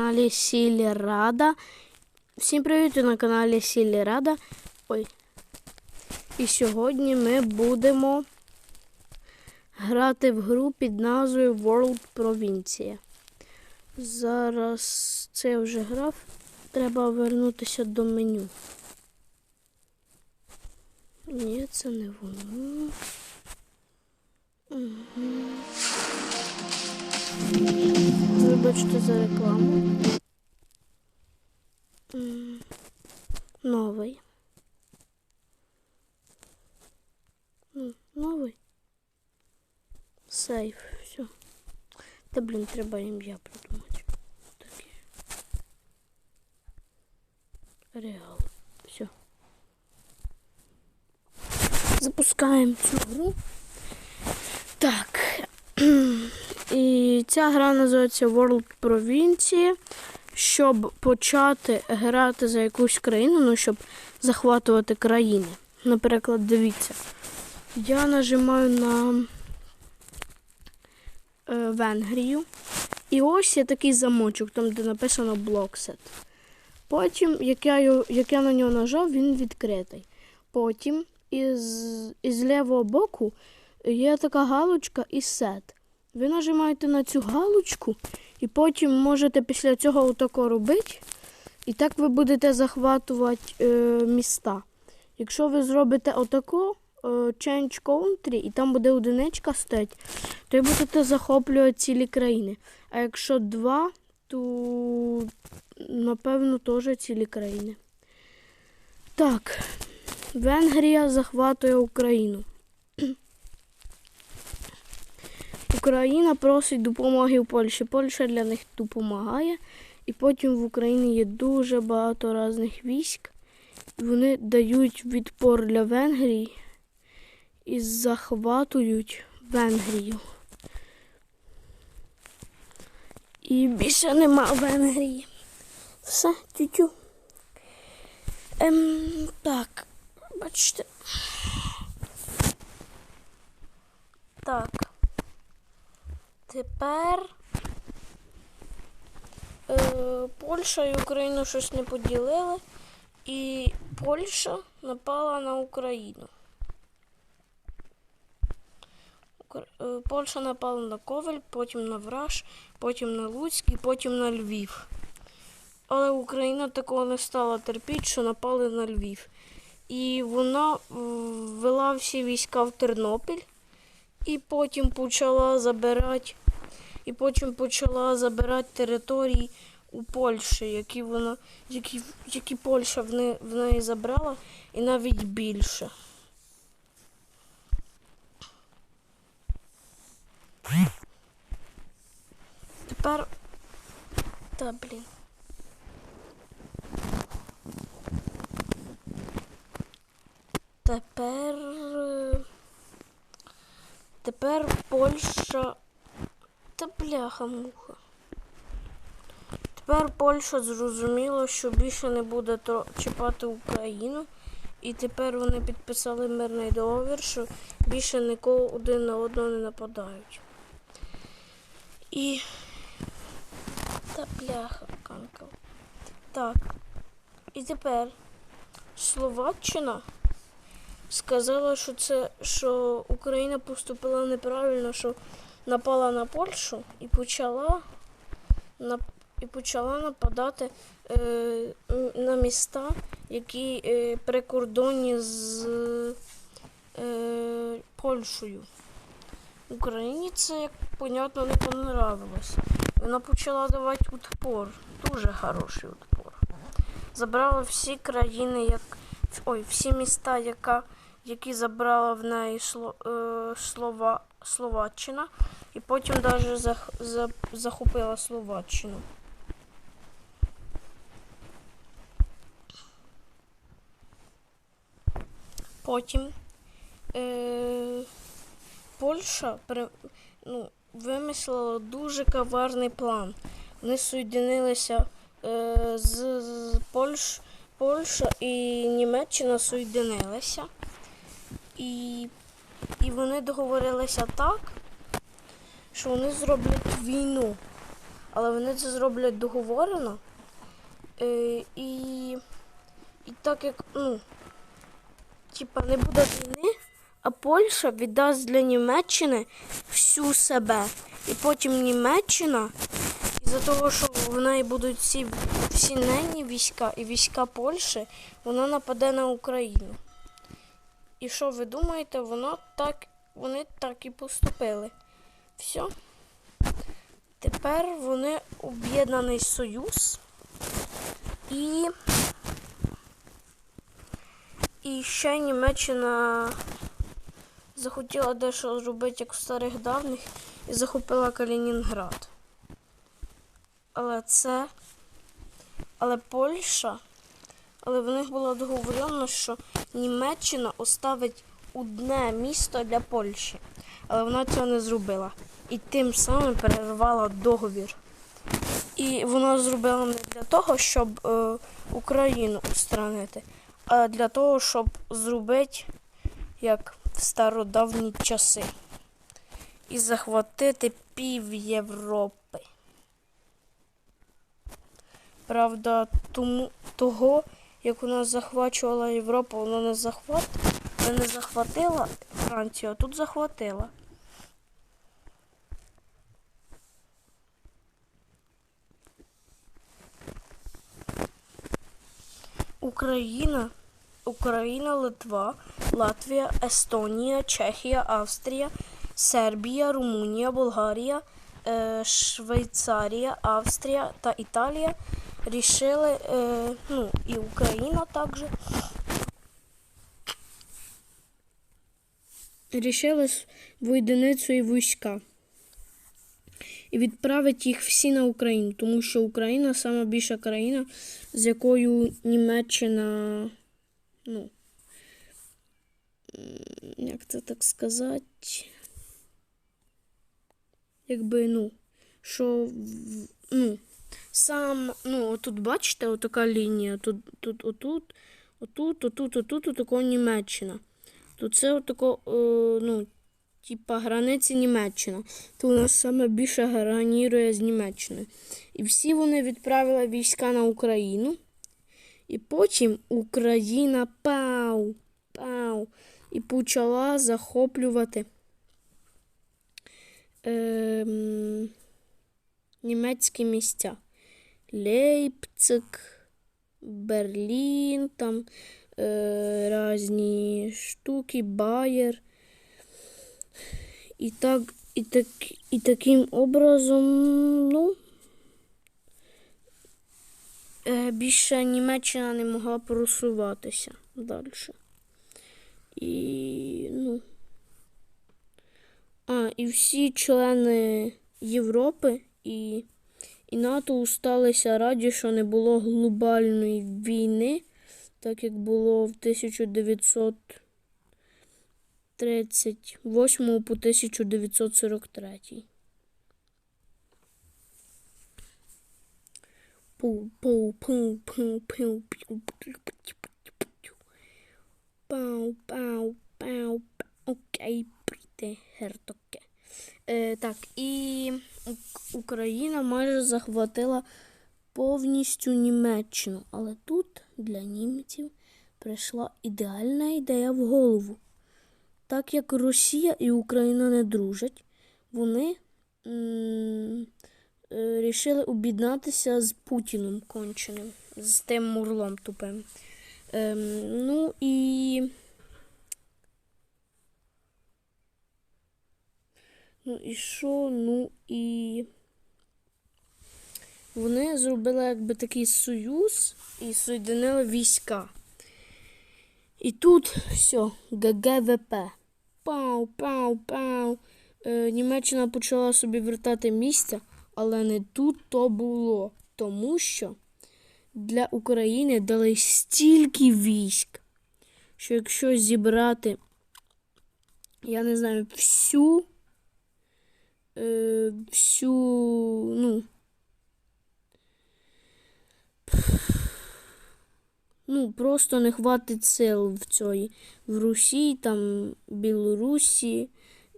каналі Сілі Рада. Всім привіт на каналі Сілі Рада. Ой. І сьогодні ми будемо грати в гру під назвою World Провінція. Зараз це вже грав. Треба вернутися до меню. Ні, це не воно. Угу. Вибачте за рекламу. М, Новий. М, Новий. Сейф. Все. Та блін, треба ім'я придумати. Таке. Реал. Все. Запускаємо цю гру. Так. І ця гра називається World Провінція. Щоб почати грати за якусь країну, ну щоб захватувати країни. Наприклад, дивіться. Я нажимаю на е, Венгрію. І ось є такий замочок, там де написано Blockset. Потім, як я, як я на нього нажав, він відкритий. Потім із, із лівого боку є така галочка і сет. Ви нажимаєте на цю галочку, і потім можете після цього отако робити. І так ви будете захватувати е, міста. Якщо ви зробите отако, е, Change Country, і там буде одиничка стоять, то ви будете захоплювати цілі країни. А якщо два, то напевно теж цілі країни. Так, Венгрія захватує Україну. Україна просить допомоги у Польщі. Польща для них допомагає. І потім в Україні є дуже багато різних військ. Вони дають відпор для Венгрії і захватують Венгрію. І більше нема Венгрії. Все, тютю. Ем, так, бачите. Так. Тепер е, Польща і Україну щось не поділили, і Польща напала на Україну. Е, Польща напала на Ковель, потім на Враж, потім на Луцьк і потім на Львів. Але Україна такого не стала терпіти, що напали на Львів. І вона ввела всі війська в Тернопіль і потім почала забирати, і потім почала забирати території у Польщі, які вона, які, які Польща в, не, в неї забрала, і навіть більше. Тепер. Та блін. Тепер. е, Тепер Польща. Та бляха-муха. Тепер Польща зрозуміла, що більше не буде чіпати Україну. І тепер вони підписали мирний договір, що більше нікого один на одного не нападають. І. Та бляха, канка. Так. І тепер Словаччина сказала, що це що Україна поступила неправильно, що напала на Польщу і почала на, і почала нападати е, на міста, які е, прикордонні з е, Польщею. Україні це, як понятно, не понравилось. Вона почала давати відпор. Дуже хороший відпор. Забрала всі країни, як ой, всі міста, яка, які забрала в неї е, Слова, Словаччина, і потім навіть зах, за, захопила Словаччину. Потім е, Польща при, ну, вимислила дуже коварний план. Вони соєдинилися е, з, з Польщ, Польща і Німеччина соєдинилися. І, і вони договорилися так, що вони зроблять війну. але вони це зроблять договорено. Е, і, і так як, ну, типа не буде війни, а Польща віддасть для Німеччини всю себе. І потім Німеччина, із-за того, що в неї будуть всі, всі ненні війська і війська Польщі, вона нападе на Україну. І що ви думаєте, воно так, вони так і поступили. Все. Тепер вони об'єднаний союз. І. І ще Німеччина захотіла дещо зробити, як в старих давніх, і захопила Калінінград. Але це. Але Польща. Але в них було договорено, що Німеччина оставить одне місто для Польщі. Але вона цього не зробила. І тим самим перервала договір. І вона зробила не для того, щоб е, Україну устранити, а для того, щоб зробити як в стародавні часи. І захватити пів Європи. Правда, тому того, як вона захвачувала Європу, вона не захват, не захватила Францію, а тут захватила. Україна, Україна, Литва, Латвія, Естонія, Чехія, Австрія, Сербія, Румунія, Болгарія, е, Швейцарія, Австрія та Італія рішили, е, ну і Україна також. Рішили воєдинити свої війська і відправити їх всі на Україну, тому що Україна сама більша країна, з якою Німеччина, ну, як це так сказати, якби, ну, що, ну, сам, ну, отут, бачите, отака лінія, тут, тут, отут, отут, отут, отут, отако Німеччина. То це отако, е, ну, типа границі Німеччина. То у нас саме більше гранірує з Німеччиною. І всі вони відправили війська на Україну. І потім Україна пау, пау, і почала захоплювати ем, німецькі місця. Лейпциг, Берлін, там е, різні штуки, Байер. І так, і так, і таким образом, ну, е, більше Німеччина не могла просуватися далі. І, ну. А, і всі члени Європи і, і НАТО усталися раді, що не було глобальної війни, так як було в 1938 по 1943. Пу, пу, пу, пу, пу, пу, пу, пу. Пау, пау, пау. Окей, прийде гертоке. Так, і Україна майже захватила повністю Німеччину. Але тут для німців прийшла ідеальна ідея в голову. Так як Росія і Україна не дружать, вони е, рішили об'єднатися з Путіном конченим, з тим мурлом тупим. Ем, ну і. Ну і що? Ну і. Вони зробили якби такий союз і соєдинили війська. І тут все, ГГВП. Пау, пау, пау. Е, Німеччина почала собі вертати місця, але не тут то було. Тому що для України дали стільки військ, що якщо зібрати, я не знаю, всю, е, всю, ну, ну, просто не хватить сил в цій, в Русі, там, Білорусі,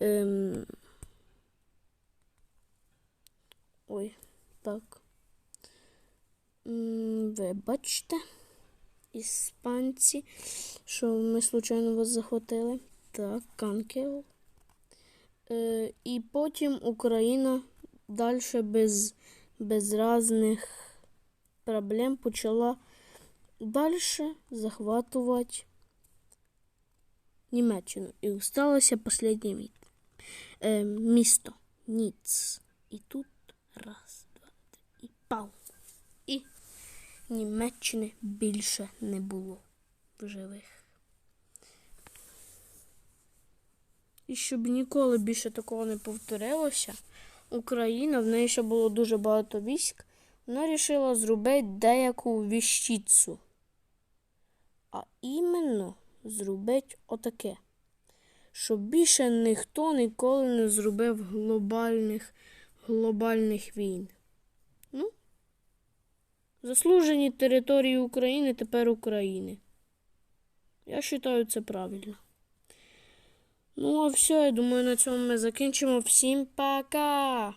ем, ой, Так. Вибачте, іспанці, що ми случайно вас захватили. Так, канкел. Е, і потім Україна далі без, без різних проблем почала далі захватувати Німеччину. І осталося останнє е, місто Ніц. І тут раз, два, три, і пау. І Німеччини більше не було в живих. І щоб ніколи більше такого не повторилося, Україна, в неї ще було дуже багато військ, вона вирішила зробити деяку віщицю. А іменно зробити отаке, щоб більше ніхто ніколи не зробив глобальних, глобальних війн. Ну, заслужені території України тепер України. Я вважаю це правильно. Ну, а все, я думаю, на цьому ми закінчимо. Всім пока!